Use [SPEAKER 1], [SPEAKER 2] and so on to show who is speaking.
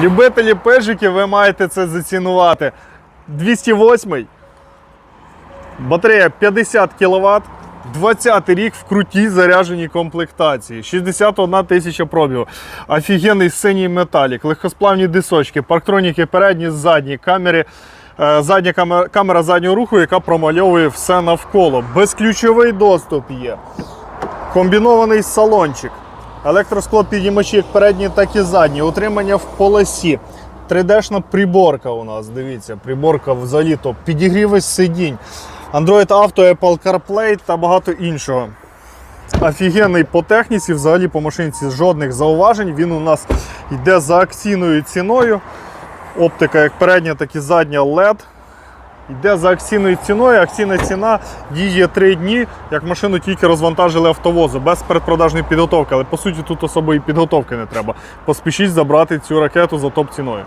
[SPEAKER 1] Любителі пежиків, ви маєте це зацінувати. 208 батарея 50 кВт, 20 рік в крутій зарядженій комплектації, 61 тисяча пробігу. Офігенний синій металік, легкосплавні дисочки, парктроніки передні, задні, камери. е, Задня камера, камера заднього руху, яка промальовує все навколо. Безключовий доступ є. Комбінований салончик. Електроскло підіймачі як передні, так і задні. Утримання в полосі. 3D-шна приборка у нас. Дивіться, приборка взагалі то підігріви сидінь. Android Auto, Apple CarPlay та багато іншого. Офігенний по техніці, взагалі по машинці жодних зауважень. Він у нас йде за акційною ціною. Оптика як передня, так і задня LED. Йде за акційною ціною. Акційна ціна діє 3 дні, як машину тільки розвантажили автовозу, без передпродажної підготовки. Але по суті тут особої підготовки не треба. Поспішіть забрати цю ракету за топ ціною.